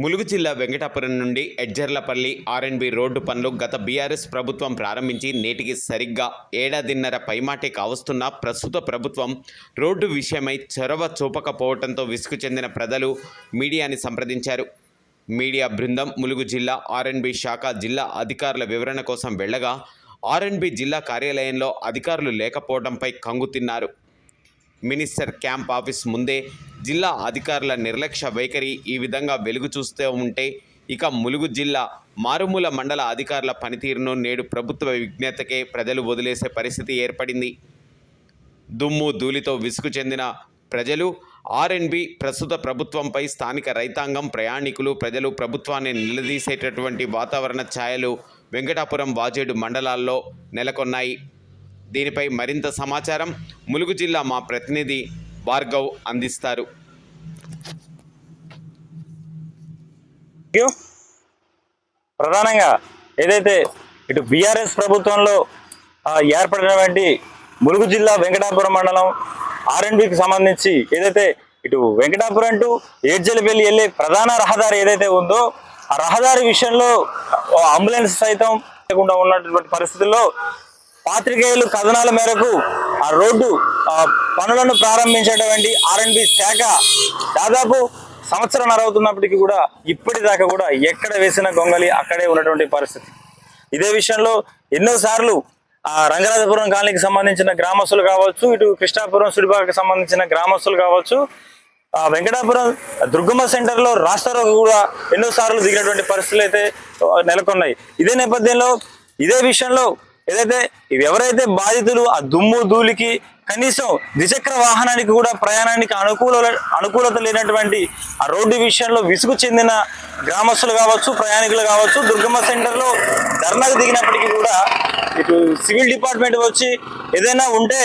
ములుగు జిల్లా వెంకటాపురం నుండి ఎడ్జర్లపల్లి R&B road పనులు గత బీఆర్ఎస్ ప్రభుత్వం ప్రారంభించి నేటికి సరిగ్గా ఏడాదిన్నర పైమాటే కావస్తున్న ప్రస్తుత ప్రభుత్వం రోడ్డు విషయమై చొరవ చూపకపోవడంతో విసుగు చెందిన ప్రజలు మీడియాని సంప్రదించారు. మీడియా బృందం ములుగు జిల్లా ఆర్ఎన్బి శాఖ జిల్లా అధికారుల వివరణ కోసం వెళ్ళగా ఆర్ఎన్బి జిల్లా కార్యాలయంలో అధికారులు లేకపోవడంపై కంగుతిన్నారు. మినిస్టర్ క్యాంప్ ఆఫీస్ ముందే జిల్లా అధికారుల నిర్లక్ష్య వైఖరి ఈ విధంగా వెలుగు చూస్తూ ఉంటే ఇక ములుగు జిల్లా మారుమూల మండల అధికారుల పనితీరును నేడు ప్రభుత్వ విజ్ఞతకే ప్రజలు వదిలేసే పరిస్థితి ఏర్పడింది. దుమ్ము ధూళితో విసుగు చెందిన ప్రజలు ఆర్ఎన్బి ప్రస్తుత ప్రభుత్వంపై స్థానిక రైతాంగం ప్రయాణికులు ప్రజలు ప్రభుత్వాన్ని నిలదీసేటటువంటి వాతావరణ ఛాయలు వెంకటాపురం వాజేడు మండలాల్లో నెలకొన్నాయి. దీనిపై మరింత సమాచారం ములుగు జిల్లా మా ప్రతినిధి భార్గవ్ అందిస్తారు. ప్రధానంగా ఏదైతే ఇటు బీఆర్ఎస్ ప్రభుత్వంలో ఏర్పడినటువంటి ములుగు జిల్లా వెంకటాపురం మండలం ఆర్ఎండ్బికి సంబంధించి ఏదైతే ఇటు వెంకటాపురం టు ఏడ్జలపల్లి వెళ్ళే ప్రధాన రహదారి ఏదైతే ఉందో ఆ రహదారి విషయంలో అంబులెన్స్ సైతం లేకుండా ఉన్నటువంటి పరిస్థితుల్లో పాత్రికేయులు కథనాల మేరకు ఆ రోడ్డు పనులను ప్రారంభించేటువంటి ఆర్ఎండ్బి శాఖ దాదాపు సంవత్సరాలు అవుతున్నప్పటికీ కూడా ఇప్పటిదాకా కూడా ఎక్కడ వేసిన గొంగలి అక్కడే ఉన్నటువంటి పరిస్థితి. ఇదే విషయంలో ఎన్నో సార్లు ఆ రంగరాజపురం కాలనీకి సంబంధించిన గ్రామస్తులు కావచ్చు ఇటు కృష్ణాపురం సుడిపాకి సంబంధించిన గ్రామస్తులు కావచ్చు ఆ వెంకటాపురం దుర్గమ్మ సెంటర్లో రాష్ట్రాలకు కూడా ఎన్నో సార్లు దిగినటువంటి పరిస్థితులు అయితే నెలకొన్నాయి. ఇదే నేపథ్యంలో ఇదే విషయంలో ఏదైతే ఇవి ఎవరైతే బాధితులు ఆ దుమ్ము ధూళికి కనీసం ద్విచక్ర వాహనానికి కూడా ప్రయాణానికి అనుకూల అనుకూలత లేనటువంటి ఆ రోడ్డు విషయంలో విసుగు చెందిన గ్రామస్తులు కావచ్చు ప్రయాణికులు కావచ్చు దుర్గమ్మ సెంటర్లో ధర్నాకు దిగినప్పటికీ కూడా ఇటు సివిల్ డిపార్ట్మెంట్ వచ్చి ఏదైనా ఉంటే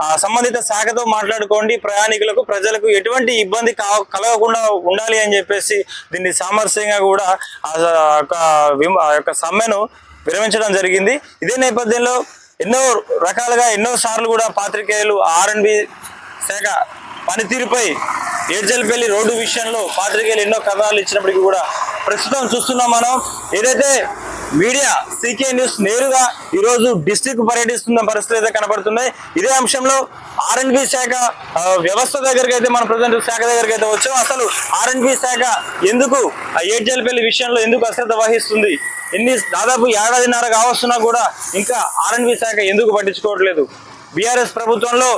ఆ సంబంధిత శాఖతో మాట్లాడుకోండి. ప్రయాణికులకు ప్రజలకు ఎటువంటి ఇబ్బంది కా- కలగకుండా ఉండాలి అని చెప్పేసి దీన్ని సామరస్యంగా కూడా ఆ యొక్క విమ- ఆ యొక్క సమ్మెను విరమించడం జరిగింది. ఇదే నేపథ్యంలో ఎన్నో రకాలుగా ఎన్నో సార్లు కూడా పాత్రికేయులు ఆర్ఎన్బి శాఖ పనితీరుపై ఏడ్చల్పల్లి రోడ్డు విషయంలో పాత్రికేయులు ఎన్నో కథనాలు ఇచ్చినప్పటికీ కూడా ప్రస్తుతం చూస్తున్నాం మనం. ఏదైతే మీడియా సీకే న్యూస్ నేరుగా ఈరోజు డిస్టిక్ పర్యటిస్తున్న పరిస్థితి అయితే కనబడుతున్నాయి ఇదే అంశంలో ఆర్ఎన్బి శాఖ వ్యవస్థ దగ్గరికి అయితే మన ప్రజెంట్ శాఖ దగ్గరికి అయితే వచ్చాం. అసలు ఆర్ఎన్బి శాఖ ఎందుకు ఆ ఏడ్జల్పల్లి విషయంలో ఎందుకు అశ్రద్ధ వహిస్తుంది? ఎన్ని దాదాపు ఏడాదిన్నర కావస్తున్నా కూడా ఇంకా ఆర్ఎన్బి శాఖ ఎందుకు పట్టించుకోవట్లేదు? బీఆర్ఎస్ ప్రభుత్వంలో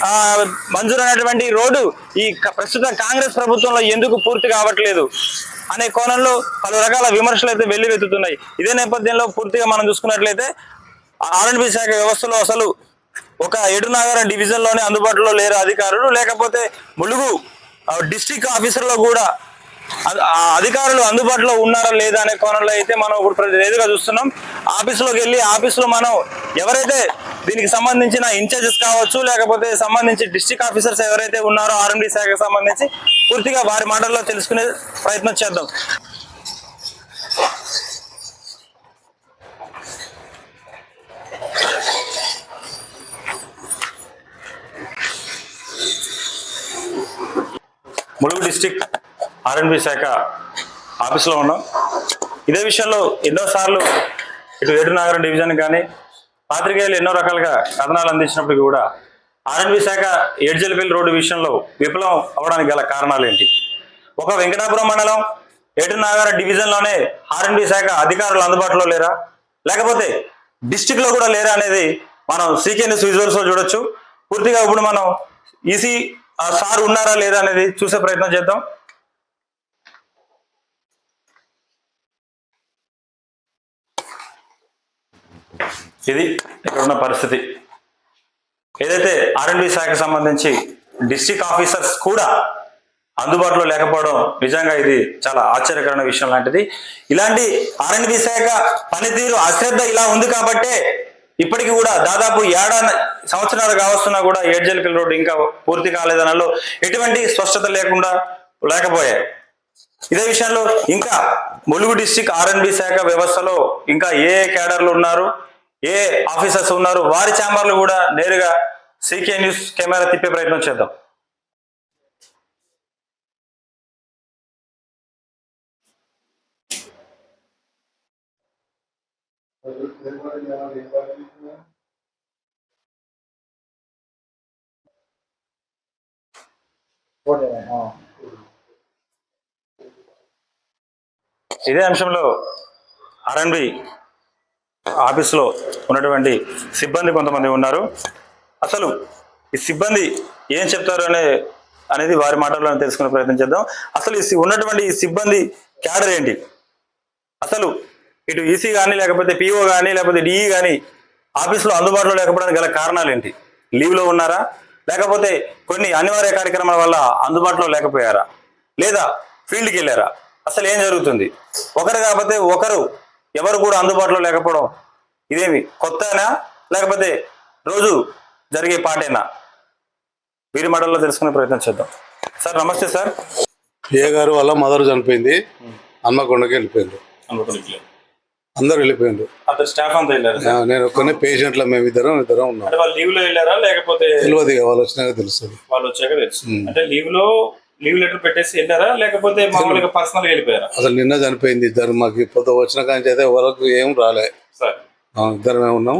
మంజూరు మంజూరైనటువంటి రోడ్డు ఈ క- ప్రస్తుత కాంగ్రెస్ ప్రభుత్వంలో ఎందుకు పూర్తి కావట్లేదు అనే కోణంలో పలు రకాల విమర్శలు అయితే వెల్లువెత్తుతున్నాయి. ఇదే నేపథ్యంలో పూర్తిగా మనం చూసుకున్నట్లయితే ఆర్ఎండ్బి శాఖ వ్యవస్థలో అసలు ఒక ఏడునాగరం డివిజన్లోనే అందుబాటులో లేరు అధికారులు. లేకపోతే ములుగు డిస్టిక్ ఆఫీసర్లో కూడా అధికారులు అందుబాటులో ఉన్నారా లేదా అనే కోణంలో అయితే మనం ఇప్పుడు ప్రతి ఎదురుగా చూస్తున్నాం. ఆఫీసులోకి వెళ్ళి ఆఫీసులో మనం ఎవరైతే దీనికి సంబంధించిన ఇన్ఛార్జెస్ కావచ్చు లేకపోతే సంబంధించి డిస్ట్రిక్ట్ ఆఫీసర్స్ ఎవరైతే ఉన్నారో ఆర్ఎండి శాఖకు సంబంధించి పూర్తిగా వారి మాటల్లో తెలుసుకునే ప్రయత్నం చేద్దాం. ములుగు డిస్టిక్ ఆర్ఎన్బి శాఖ ఆఫీస్లో ఉన్నాం. ఇదే విషయంలో ఎన్నోసార్లు ఇటు ఏడునగరం డివిజన్ కానీ పాత్రికేయులు ఎన్నో రకాలుగా కథనాలు అందించినప్పటికీ కూడా ఆర్ఎన్బి శాఖ ఏడ్జల్పల్లి రోడ్డు విషయంలో విఫలం అవడానికి గల కారణాలు ఏంటి? ఒక వెంకటాపురం మండలం ఏటునాగార డివిజన్లోనే ఆర్ఎండ్బి శాఖ అధికారులు అందుబాటులో లేరా? లేకపోతే డిస్టిక్లో కూడా లేరా అనేది మనం సీకే న్యూస్ చూడొచ్చు. పూర్తిగా ఇప్పుడు మనం ఈసీ సార్ ఉన్నారా లేదా అనేది చూసే ప్రయత్నం చేద్దాం. ఇది ఇక్కడ ఉన్న పరిస్థితి. ఏదైతే ఆర్ఎండ్బి శాఖకు సంబంధించి డిస్టిక్ ఆఫీసర్స్ కూడా అందుబాటులో లేకపోవడం నిజంగా ఇది చాలా ఆశ్చర్యకరమైన విషయం లాంటిది. ఇలాంటి ఆర్ఎండ్బి శాఖ పనితీరు అశ్రద్ధ ఇలా ఉంది కాబట్టే ఇప్పటికి కూడా దాదాపు ఏడాది సంవత్సరాలు కావస్తున్నా కూడా ఏడ్జల్కల్ రోడ్డు ఇంకా పూర్తి కాలేదనలో ఎటువంటి స్పష్టత లేకుండా లేకపోయాయి. ఇదే విషయంలో ఇంకా ములుగు డిస్టిక్ ఆర్ఎన్బి శాఖ వ్యవస్థలో ఇంకా ఏ ఏ క్యాడర్లు ఉన్నారు? ఏ ఆఫీసర్స్ ఉన్నారు వారి ఛాంబర్లు కూడా నేరుగా సీకే న్యూస్ కెమెరా తిప్పే ప్రయత్నం చేద్దాం. ఇదే అంశంలో ఆర్ఎన్బి ఆఫీస్లో ఉన్నటువంటి సిబ్బంది కొంతమంది ఉన్నారు. అసలు ఈ సిబ్బంది ఏం చెప్తారు అనే అనేది వారి మాటల్లో తెలుసుకునే ప్రయత్నం చేద్దాం. అసలు ఈ ఉన్నటువంటి ఈ సిబ్బంది క్యాడర్ ఏంటి? అసలు ఇటు ఈసీ కానీ లేకపోతే పిఓ కానీ లేకపోతే డిఈ కానీ ఆఫీస్లో అందుబాటులో లేకపోవడానికి గల కారణాలు ఏంటి? లీవ్లో ఉన్నారా? లేకపోతే కొన్ని అనివార్య కార్యక్రమాల వల్ల అందుబాటులో లేకపోయారా? లేదా ఫీల్డ్కి వెళ్ళారా? అసలు ఏం జరుగుతుంది? ఒకరు కాకపోతే ఒకరు ఎవరు కూడా అందుబాటులో లేకపోవడం ఇదేమి కొత్తనా? లేకపోతే రోజు జరిగే పాటేనా? వీరి మాటల్లో తెలుసుకునే ప్రయత్నం చేద్దాం. సార్ నమస్తే సార్. ఏ గారు వాళ్ళ మదర్ చనిపోయింది? హన్మకొండకి వెళ్ళిపోయింది. అందరు వెళ్ళిపోయింది అతను స్టాఫ్ అంతా వెళ్ళారు నేను ఒక్కనే పేషెంట్ల మేము ఇద్దరం ఇద్దరం ఉన్నాం. అంటే వాళ్ళు లీవ్లో వెళ్ళారా? లేకపోతే తెలియదు వాళ్ళు వచ్చినాక తెలుస్తుంది. వాళ్ళు వచ్చాక తెలుసు అంటే లీవ్లో లీవ్ లెటర్ పెట్టేసి వెళ్ళారా? లేకపోతే మామూలుగా పర్సనల్ వెళ్ళిపోయారా? అసలు నిన్న చనిపోయింది ఇద్దరు. మాకు పొద్దు వచ్చిన కానీ అయితే వరకు ఏం రాలే. సార్. ఇద్దరమే ఉన్నాం.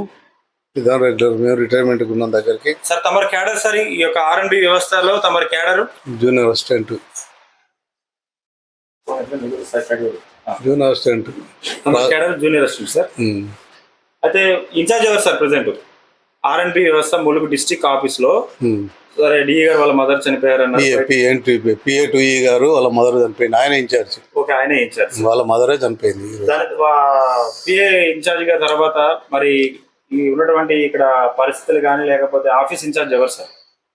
ఇద్దరం రెగ్యులర్ మేము రిటైర్మెంట్కి ఉన్నాం దగ్గరికి. సార్ తమరి క్యాడర్ సార్ ఈ యొక్క ఆర్ అండ్ బి వ్యవస్థలో తమరి cadre junior assistant junior assistant cadre junior assistant sir. అయితే ఇన్ఛార్జ్ ఎవరు sir present R and B వ్యవస్థ ములుగు డిస్టిక్ ఆఫీస్లో. సరే డిఈ గారు వాళ్ళ mother చనిపోయారన్నారు PA P N T PA to ఈ గారు వాళ్ళ మదర్ చనిపోయింది ఆయన ఇన్ఛార్జ్ ఓకే ఆయనే ఇన్ఛార్జ్ వాళ్ళ మదరే చనిపోయింది పిఏ ఇన్ఛార్జ్గా తర్వాత మరి ఈ ఉన్నటువంటి ఇక్కడ పరిస్థితులు కానీ లేకపోతే ఆఫీస్ ఇన్ఛార్జ్ ఎవరు sir?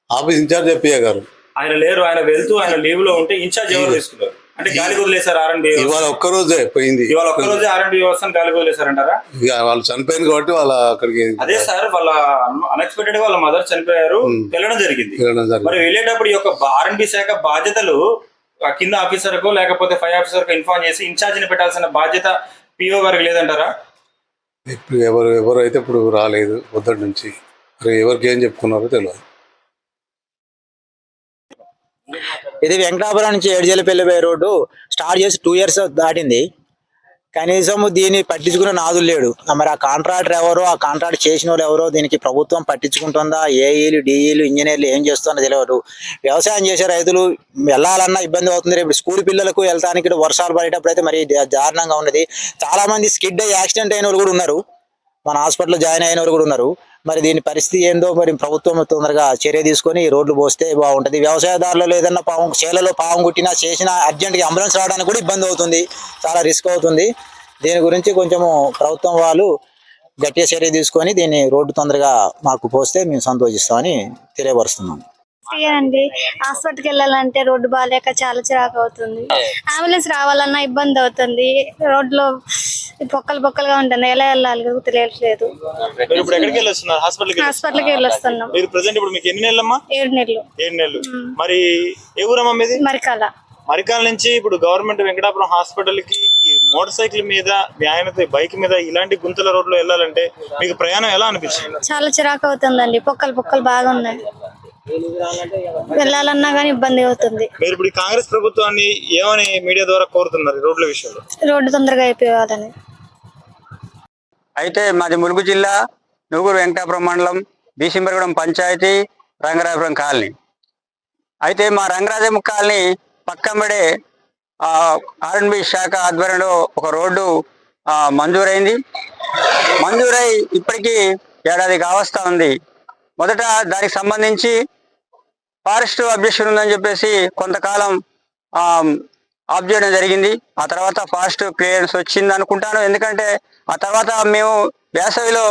Office in charge PA గారు. ఆయన లేరు ఆయన వెళ్తూ ఆయన లీవ్లో ఉంటే ఇన్ఛార్జ్ ఎవరు తీసుకున్నారు అంటే గాలి వదిలేశారు ఆర్ అండ్ ఇవాళ ఒక్కరోజే పోయింది. ఇవాళ ఒక్కరోజే ఆర్ అండ్ వ్యవస్థను గాలి వదిలేశారంటారా? ఇక వాళ్ళు చనిపోయింది కాబట్టి వాళ్ళ అక్కడికి అదే సార్ వాళ్ళ అన్ఎక్స్పెక్టెడ్గా వాళ్ళ మదర్ చనిపోయారు. వెళ్ళడం జరిగింది. మరి వెళ్ళేటప్పుడు ఈ యొక్క ఆర్ అండ్ శాఖ బాధ్యతలు కింద ఆఫీసర్కు లేకపోతే ఫైవ్ ఆఫీసర్కు ఇన్ఫార్మ్ చేసి ఇన్ఛార్జ్ని పెట్టాల్సిన బాధ్యత పిఓ గారికి లేదంటారా? ఇప్పుడు ఎవరు ఎవరు అయితే ఇప్పుడు రాలేదు పొద్దుటి నుంచి. మరి ఎవరికి ఏం చెప్పుకున్నారో తెలియదు. ఇది వెంకటాపురం నుంచి ఏడుజలపల్లి పోయే రోడ్డు స్టార్ట్ చేసి టూ ఇయర్స్ దాటింది. కనీసం దీన్ని పట్టించుకునే నాదులు లేడు. మరి ఆ కాంట్రాక్టర్ ఎవరో ఆ కాంట్రాక్ట్ చేసిన వాళ్ళు ఎవరో దీనికి ప్రభుత్వం పట్టించుకుంటుందా? ఏఈలు డిఈలు ఇంజనీర్లు ఏం చేస్తుందో తెలియదు. వ్యవసాయం చేసే రైతులు వెళ్ళాలన్నా ఇబ్బంది అవుతుంది. రేపు స్కూల్ పిల్లలకు వెళ్తానికి వర్షాలు పడేటప్పుడు అయితే మరి దారుణంగా ఉన్నది. చాలా మంది స్కిడ్ అయ్యి యాక్సిడెంట్ అయిన వాళ్ళు కూడా ఉన్నారు. మన హాస్పిటల్లో జాయిన్ అయిన వాళ్ళు కూడా ఉన్నారు. మరి దీని పరిస్థితి ఏందో మరి ప్రభుత్వం తొందరగా చర్య తీసుకొని రోడ్లు పోస్తే బాగుంటది. వ్యవసాయదారులలో ఏదన్నా పాము చేలలో పాము కుట్టినా చేసినా అర్జెంట్గా అంబులెన్స్ రావడానికి కూడా ఇబ్బంది అవుతుంది. చాలా రిస్క్ అవుతుంది. దీని గురించి కొంచెము ప్రభుత్వం వాళ్ళు గట్టిగా చర్య తీసుకొని దీన్ని రోడ్డు తొందరగా మాకు పోస్తే మేము సంతోషిస్తామని తెలియపరుస్తున్నాం. అండి హాస్పిటల్కి వెళ్ళాలంటే రోడ్డు బాగాలేక చాలా చిరాకు అవుతుంది. అంబులెన్స్ రావాలన్నా ఇబ్బంది అవుతుంది. రోడ్లో పొక్కలు పొక్కలుగా ఉంటుంది ఎలా వెళ్ళాలి? తెలియట్లేదు మీరు ఇప్పుడు ఎక్కడికి వెళ్ళి వస్తున్నారు హాస్పిటల్కి హాస్పిటల్కి వెళ్ళి వస్తున్నాం మీరు ప్రజెంట్ ఇప్పుడు మీకు ఎన్ని నెలలమ్మా? ఏడు నెలలు. ఏడు నెలలు. మరి ఏ ఊరమ్మా మీది? మరికాల. మరికాల నుంచి ఇప్పుడు గవర్నమెంట్ వెంకటాపురం హాస్పిటల్కి మోటార్ సైకిల్ మీద మీ ఆయనతో బైక్ మీద ఇలాంటి గుంతల రోడ్లో వెళ్ళాలంటే మీకు ప్రయాణం ఎలా అనిపించింది? చాలా చిరాకు అవుతుందండి. పొక్కలు పొక్కలు బాగా ఉన్నాయి. వెళ్ళాలన్నా కానీ ఇబ్బంది అవుతుంది. మీరు ఇప్పుడు కాంగ్రెస్ ప్రభుత్వాన్ని ఏమని మీడియా ద్వారా కోరుతున్నారు రోడ్ల విషయంలో? రోడ్డు తొందరగా అయిపోవాలని. అయితే మాది ములుగు జిల్లా నూగురు వెంకటాపురం మండలం బీసింబరగూడెం పంచాయతీ రంగరాజపురం కాలనీ. అయితే మా రంగరాజం కాలనీ పక్కంబడే ఆర్ఎన్బి శాఖ ఆధ్వర్యంలో ఒక రోడ్డు ఆ, మంజూరైంది. మంజూరై ఇప్పటికీ ఏడాది కావస్తా ఉంది. మొదట దానికి సంబంధించి ఫారెస్ట్ అబ్జెక్షన్ ఉందని చెప్పేసి కొంతకాలం ఆఫ్ చేయడం జరిగింది. ఆ తర్వాత ఫాస్ట్ క్లియరెన్స్ వచ్చింది అనుకుంటాను. ఎందుకంటే ఆ తర్వాత మేము వేసవిలో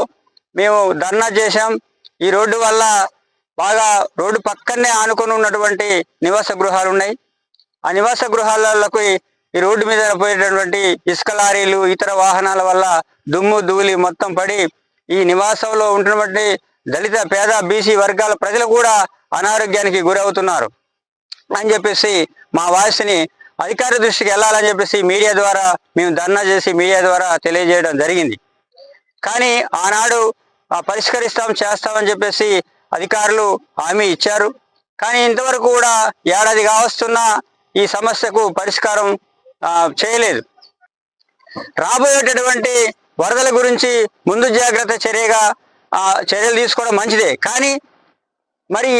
మేము ధర్నా చేశాం. ఈ రోడ్డు వల్ల బాగా రోడ్డు పక్కనే ఆనుకొని ఉన్నటువంటి నివాస గృహాలు ఉన్నాయి. ఆ నివాస గృహాలకు ఈ రోడ్డు మీద పోయేటటువంటి ఇసుక లారీలు ఇతర వాహనాల వల్ల దుమ్ము ధూళి మొత్తం పడి ఈ నివాసంలో ఉంటున్నటువంటి దళిత పేద బీసీ వర్గాల ప్రజలు కూడా అనారోగ్యానికి గురవుతున్నారు అని చెప్పేసి మా వాయిస్ని అధికార దృష్టికి వెళ్ళాలని చెప్పేసి మీడియా ద్వారా మేము ధర్నా చేసి మీడియా ద్వారా తెలియజేయడం జరిగింది. కానీ ఆనాడు పరిష్కరిస్తాం చేస్తామని చెప్పేసి అధికారులు హామీ ఇచ్చారు. కానీ ఇంతవరకు కూడా ఏడాది కావస్తున్న ఈ సమస్యకు పరిష్కారం చేయలేదు. రాబోయేటటువంటి వరదల గురించి ముందు జాగ్రత్త చర్యగా చర్యలు తీసుకోవడం మంచిదే. కానీ మరి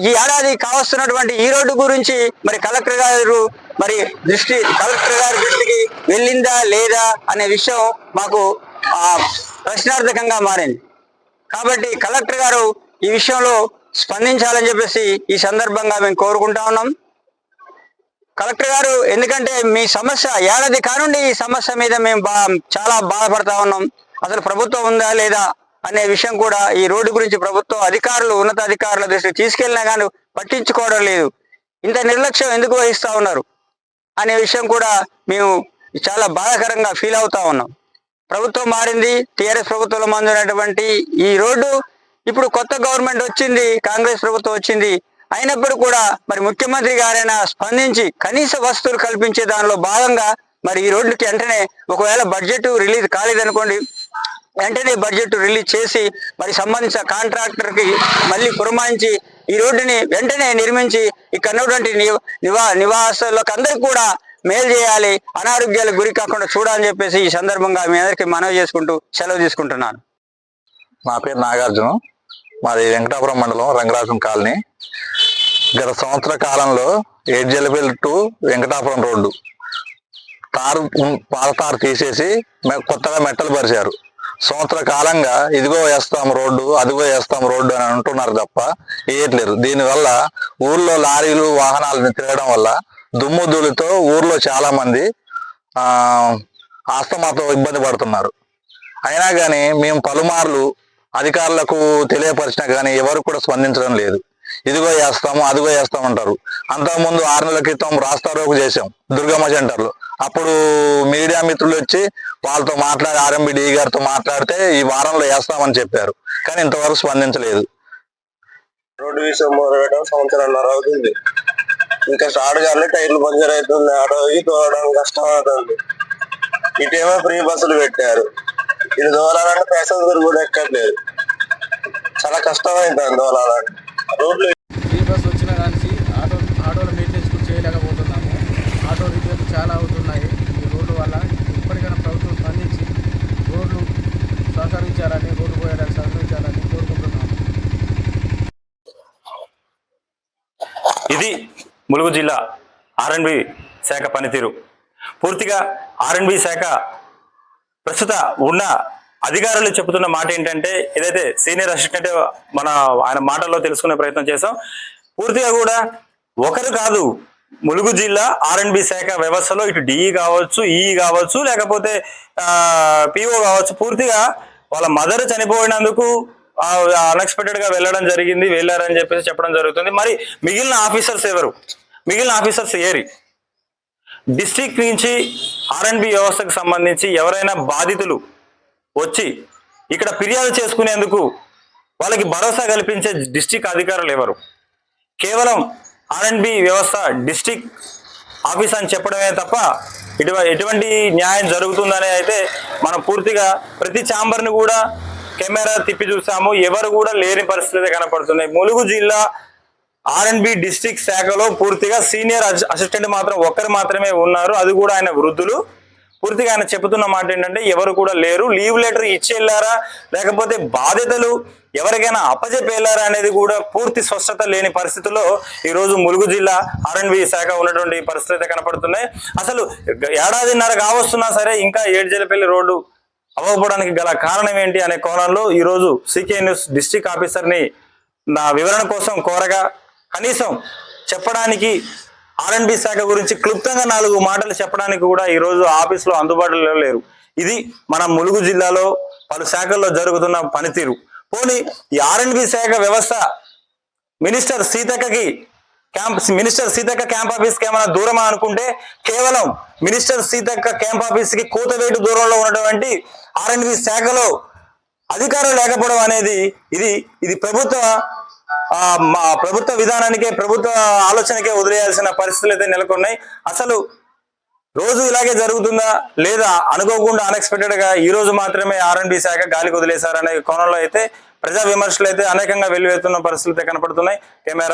ఈ ఏడాది కావస్తున్నటువంటి ఈ రోడ్డు గురించి మరి కలెక్టర్ గారు మరి దృష్టి కలెక్టర్ గారి దృష్టికి వెళ్ళిందా లేదా అనే విషయం మాకు ఆ, ప్రశ్నార్థకంగా మారింది. కాబట్టి కలెక్టర్ గారు ఈ విషయంలో స్పందించాలని చెప్పేసి ఈ సందర్భంగా మేము కోరుకుంటా ఉన్నాం. కలెక్టర్ గారు ఎందుకంటే మీ సమస్య ఏడాది కానుండి ఈ సమస్య మీద మేము బా చాలా బాధపడతా ఉన్నాం. అసలు ప్రభుత్వం ఉందా లేదా అనే విషయం కూడా ఈ రోడ్డు గురించి ప్రభుత్వం అధికారులు ఉన్నతాధికారుల దృష్టికి తీసుకెళ్ళినా కానీ పట్టించుకోవడం లేదు. ఇంత నిర్లక్ష్యం ఎందుకు వహిస్తూ ఉన్నారు? అనే విషయం కూడా మేము చాలా బాధాకరంగా ఫీల్ అవుతా ఉన్నాం. ప్రభుత్వం మారింది టీఆర్ఎస్ ప్రభుత్వంలో మందున్నటువంటి ఈ రోడ్డు ఇప్పుడు కొత్త గవర్నమెంట్ వచ్చింది కాంగ్రెస్ ప్రభుత్వం వచ్చింది. అయినప్పుడు కూడా మరి ముఖ్యమంత్రి గారైనా స్పందించి కనీస వస్తువులు కల్పించే దానిలో భాగంగా మరి ఈ రోడ్డుకి వెంటనే ఒకవేళ బడ్జెట్ రిలీజ్ కాలేదనుకోండి వెంటనే బడ్జెట్ రిలీజ్ చేసి మరి సంబంధించిన కాంట్రాక్టర్కి మళ్ళీ పురమాయించి ఈ రోడ్డుని వెంటనే నిర్మించి ఇక్కడ ఉన్నటువంటి నివా నివాసాలకు అందరికీ కూడా మేలు చేయాలి అనారోగ్యాలకు గురి కాకుండా చూడాలని చెప్పేసి ఈ సందర్భంగా మీ అందరికీ మనవి చేసుకుంటూ సెలవు తీసుకుంటున్నాను. నా పేరు నాగార్జున. మాది వెంకటాపురం మండలం రంగరాజం కాలనీ. గత సంవత్సర కాలంలో ఏడ్జలపల్లి టు వెంకటాపురం రోడ్డు. తారు ఉన్- పాత తారు తీసేసి మె- కొత్తగా మెట్టలు పరిచారు. సంవత్సర కాలంగా ఇదిగో వేస్తాం రోడ్డు అదిగో వేస్తాం రోడ్డు అని అంటున్నారు తప్ప వేయట్లేరు దీనివల్ల ఊర్లో లారీలు వాహనాలు తిరగడం వల్ల దుమ్ము ధూళితో ఊర్లో చాలా మంది ఆస్తమాతో ఇబ్బంది పడుతున్నారు. అయినా కానీ మేము పలుమార్లు అధికారులకు తెలియపరిచినా కానీ ఎవరు కూడా స్పందించడం లేదు. ఇదిగో వేస్తాము అదిగో వేస్తామంటారు. అంతకుముందు ఆరు నెలల క్రితం రాస్తారోకు చేసాం దుర్గమ్మ సెంటర్లో. అప్పుడు మీడియా మిత్రులు వచ్చి వాళ్ళతో మాట్లాడి ఆర్ఎంబి డి గారితో మాట్లాడితే ఈ వారంలో వేస్తామని చెప్పారు. కానీ ఇంతవరకు స్పందించలేదు. రోడ్డు విషయం మొదలెట్టడం సంవత్సరాన్నర అవుతుంది ఇంకా స్టార్ట్ కానీ టైర్లు పంచర్ అవుతుంది ఆటోకి తోడడం కష్టం అవుతుంది. ఇటేమో ఫ్రీ బస్సులు పెట్టారు. ఇది తోలాలంటే ప్యాసింజర్ కూడా ఎక్కట్లేదు. చాలా కష్టం అవుతుంది రోడ్లు ఫ్రీ బస్ వచ్చిన కానీ ఆటో ఆటోల మెయింటెనెన్స్ కూడా చేయలేకపోతున్నాము. ఆటో రిపేర్లు చాలా అవుతున్నాయి. ఈ రోడ్డు వల్ల ఇప్పటికైనా ప్రభుత్వం స్పందించి రోడ్లు సహకరించాలని రోడ్డు పోయడానికి సహకరించాలని కోరుకుంటున్నాము. ఇది ములుగు జిల్లా ఆర్ఎండ్బి శాఖ పనితీరు. పూర్తిగా ఆర్ఎండ్బి శాఖ ప్రస్తుత ఉన్న అధికారులు చెబుతున్న మాట ఏంటంటే ఏదైతే సీనియర్ అసిస్టెంట్ మన ఆయన మాటల్లో తెలుసుకునే ప్రయత్నం చేసాం పూర్తిగా కూడా ఒకరు కాదు ములుగు జిల్లా ఆర్ఎండ్బి శాఖ వ్యవస్థలో ఇటు డిఈ కావచ్చు ఈఈ కావచ్చు లేకపోతే పిఓ కావచ్చు పూర్తిగా వాళ్ళ మదర్ చనిపోయినందుకు అన్ఎక్స్పెక్టెడ్గా వెళ్ళడం జరిగింది వెళ్ళారని చెప్పేసి చెప్పడం జరుగుతుంది. మరి మిగిలిన ఆఫీసర్స్ ఎవరు? మిగిలిన ఆఫీసర్స్ ఏరి? డిస్ట్రిక్ట్ నుంచి ఆర్ఎండ్బి వ్యవస్థకు సంబంధించి ఎవరైనా బాధితులు వచ్చి ఇక్కడ ఫిర్యాదు చేసుకునేందుకు వాళ్ళకి భరోసా కల్పించే డిస్టిక్ అధికారులు ఎవరు? కేవలం ఆర్ఎండ్బి వ్యవస్థ డిస్టిక్ ఆఫీస్ అని చెప్పడమే తప్ప ఇటు ఎటువంటి న్యాయం జరుగుతుందనే అయితే మనం పూర్తిగా ప్రతి ఛాంబర్ని కూడా కెమెరా తిప్పి చూసాము. ఎవరు కూడా లేని పరిస్థితి కనపడుతున్నాయి. ములుగు జిల్లా ఆర్ఎండ్బి డిస్టిక్ శాఖలో పూర్తిగా సీనియర్ అసిస్టెంట్ మాత్రం ఒక్కరు మాత్రమే ఉన్నారు. అది కూడా ఆయన వృద్ధులు. పూర్తిగా ఆయన చెబుతున్న మాట ఏంటంటే ఎవరు కూడా లేరు. లీవ్ లెటర్ ఇచ్చి వెళ్ళారా? లేకపోతే బాధ్యతలు ఎవరికైనా అప్పచెప్పి అనేది కూడా పూర్తి స్పష్టత లేని పరిస్థితుల్లో ఈరోజు ములుగు జిల్లా ఆర్ఎండ్బి శాఖ ఉన్నటువంటి పరిస్థితులు అయితే కనపడుతున్నాయి. అసలు ఏడాదిన్నర కావస్తున్నా సరే ఇంకా ఏడ్జలపల్లి రోడ్డు అవ్వకపోవడానికి గల కారణం ఏంటి అనే కోణంలో ఈరోజు రోజు సీకే న్యూస్ డిస్టిక్ ఆఫీసర్ని నా వివరణ కోసం కోరగా కనీసం చెప్పడానికి ఆర్ఎండ్బి శాఖ గురించి క్లుప్తంగా నాలుగు మాటలు చెప్పడానికి కూడా ఈ రోజు ఆఫీసులో అందుబాటులో లేరు. ఇది మన ములుగు జిల్లాలో పలు శాఖల్లో జరుగుతున్న పనితీరు. పోనీ ఈ ఆర్ఎండ్బి శాఖ వ్యవస్థ మినిస్టర్ సీతక్కకి క్యాంప్ మినిస్టర్ సీతక్క క్యాంప్ ఆఫీస్కి ఏమైనా దూరమా అనుకుంటే కేవలం మినిస్టర్ సీతక్క క్యాంప్ ఆఫీస్కి కూతవేటు దూరంలో ఉన్నటువంటి ఆర్ఎండ్బి శాఖలో అధికారం లేకపోవడం అనేది ఇది ఇది ప్రభుత్వ మా ప్రభుత్వ విధానానికే ప్రభుత్వ ఆలోచనకే వదిలేయాల్సిన పరిస్థితులు అయితే నెలకొన్నాయి. అసలు రోజు ఇలాగే జరుగుతుందా? లేదా అనుకోకుండా అన్ఎక్స్పెక్టెడ్గా ఈ రోజు మాత్రమే ఆర్ఎండ్బి శాఖ గాలికి వదిలేశారనే కోణంలో అయితే ప్రజా విమర్శలు అయితే అనేకంగా వెల్లువెత్తున్న పరిస్థితులు అయితే కనపడుతున్నాయి. కెమెరా